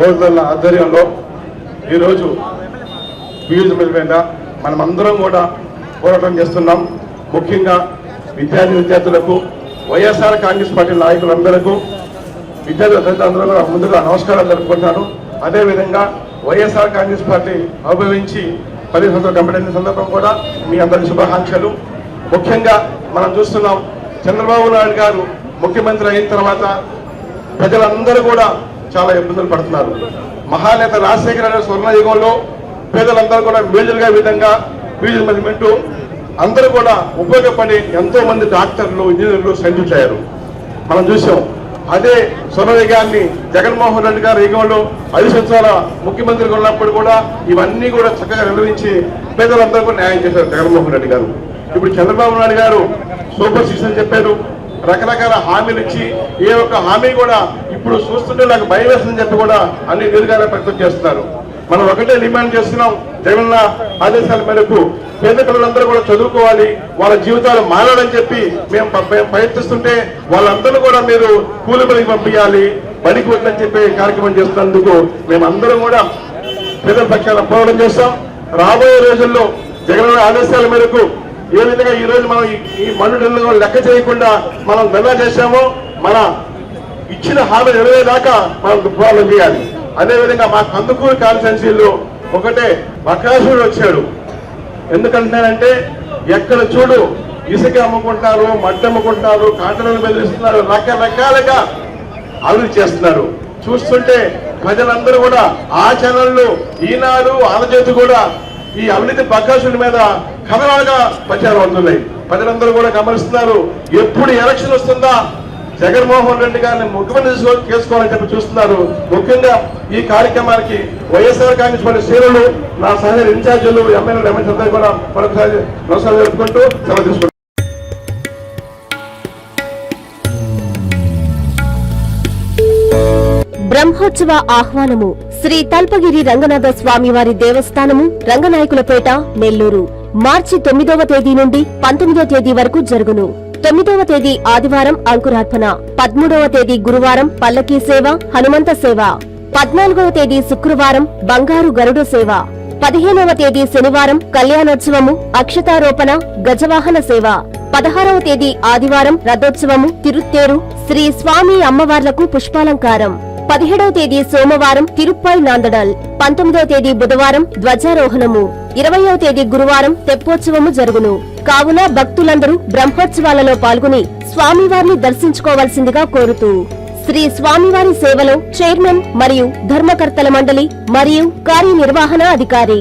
గోవర్ధన్ల ఆధ్వర్యంలో ఈరోజు ఫీజు మీద మనమందరం కూడా పోరాటం చేస్తున్నాం. ముఖ్యంగా విద్యార్థి విద్యార్థులకు వైఎస్ఆర్ కాంగ్రెస్ పార్టీ నాయకులందరకు విద్యార్థి అందరూ కూడా ముందుగా నమస్కారాలు జరుపుకుంటున్నాను. అదేవిధంగా వైఎస్ఆర్ కాంగ్రెస్ పార్టీ అనుభవించి పది సంవత్సరాలు కంపెనీ సందర్భం కూడా మీ అందరి శుభాకాంక్షలు. ముఖ్యంగా మనం చూస్తున్నాం చంద్రబాబు నాయుడు గారు ముఖ్యమంత్రి అయిన తర్వాత ప్రజలందరూ కూడా చాలా ఇబ్బందులు పడుతున్నారు. మహానేత రాజశేఖర రెడ్డి స్వర్ణయుగంలో పేదలందరూ కూడా మేజర్గా విధంగా ఫీజు మేనేజ్మెంట్ అందరూ కూడా ఉపయోగపడి ఎంతో మంది డాక్టర్లు ఇంజనీర్లు సైంటిస్టులు అయ్యారు మనం చూసాం అదే స్వర్ణయుగాన్ని జగన్మోహన్ రెడ్డి గారి యుగంలో ఐదు సంవత్సరాల ముఖ్యమంత్రిగా ఉన్నప్పుడు కూడా ఇవన్నీ కూడా చక్కగా నిర్వహించి పేదలందరూ కూడా న్యాయం చేశారు జగన్మోహన్ రెడ్డి గారు. ఇప్పుడు చంద్రబాబు నాయుడు గారు సూపర్ సిక్స్ అని చెప్పారు రకరకాల హామీలు ఇచ్చి ఏ ఒక్క హామీ కూడా ఇప్పుడు చూస్తుంటే నాకు భయం వేస్తుందని చెప్పి కూడా అన్ని దీర్ఘాల ప్రయత్నం చేస్తున్నారు. మనం ఒకటే డిమాండ్ చేస్తున్నాం జగన్ ఆదేశాల మేరకు పేద పిల్లలందరూ కూడా చదువుకోవాలి వాళ్ళ జీవితాలు మారాలని చెప్పి మేము ప్రయత్నిస్తుంటే వాళ్ళందరూ కూడా మీరు కూలి పనికి పంపించాలి బడికి వద్దని చెప్పి కార్యక్రమం చేస్తున్నందుకు మేమందరం కూడా పేద పక్షాన పోరాటం చేస్తాం. రాబోయే రోజుల్లో జగన్ ఆదేశాల మేరకు ఏ విధంగా ఈ రోజు మనం ఈ- ఈ లెక్క చేయకుండా మనం నిల్వ చేశామో మన ఇచ్చిన హామీ నెరవేదాకా మనం పోరాటం చేయాలి. అదేవిధంగా మా కందుకూరు కాన్స్టెన్సీలో ఒకటే బకాసుడు వచ్చాడు. ఎందుకంటున్నానంటే ఎక్కడ చూడు ఇసుక అమ్ముకుంటారు మట్టి అమ్ముకుంటారు కాంటలను బెదిరిస్తున్నారు రకరకాలుగా అభివృద్ధి చేస్తున్నారు. చూస్తుంటే ప్రజలందరూ కూడా ఆ ఛానళ్ళు ఈనాడు ఆంధ్రజ్యోతి కూడా ఈ అవినీతి ప్రకాశుల మీద కథనాలుగా ప్రచారం అవుతున్నాయి. ప్రజలందరూ కూడా గమనిస్తున్నారు. ఎప్పుడు ఎలక్షన్ వస్తుందా? జగన్మోహన్ రెడ్డి గారిని ముఖ్యమంత్రి చేసుకోవాలని చెప్పి చూస్తున్నారు. ముఖ్యంగా ఈ కార్యక్రమానికి వైఎస్ఆర్ కాంగ్రెస్ పార్టీ శ్రేణులు నా సహచర ఇన్ఛార్జీలు ఎమ్మెల్యేలు ఎమ్మెల్యే కూడా మరొకసారి నమస్కారం జరుపుకుంటూ సెలవు బ్రహ్మోత్సవ ఆహ్వానము శ్రీ తల్పగిరి రంగనాథ స్వామివారి దేవస్థానము రంగనాయకులపేట నెల్లూరు. మార్చి తొమ్మిదవ తేదీ నుండి పంతొమ్మిదవ తేదీ వరకు జరుగును. తొమ్మిదవ తేదీ ఆదివారం అంకురార్పణ పదమూడవ తేదీ గురువారం పల్లకీ సేవ హనుమంత సేవ. పద్నాలుగవ తేదీ శుక్రవారం బంగారు గరుడ సేవ. పదిహేనవ తేదీ శనివారం కళ్యాణోత్సవము అక్షతారోపణ గజవాహన సేవ. పదహారవ తేదీ ఆదివారం రథోత్సవము తిరుత్తేరు శ్రీ స్వామి అమ్మవార్లకు పుష్పాలంకారం. పదిహేడవ తేదీ సోమవారం తిరుప్పై నాందడల్ పంతొమ్మిదవ తేదీ బుధవారం ధ్వజారోహణము ఇరవయవ తేదీ గురువారం తెప్పోత్సవము జరుగును. కావున భక్తులందరూ బ్రహ్మోత్సవాలలో పాల్గొని స్వామివారిని దర్శించుకోవాల్సిందిగా కోరుతూ శ్రీ స్వామివారి సేవలో చైర్మన్ మరియు ధర్మకర్తల మండలి మరియు కార్యనిర్వహణ అధికారి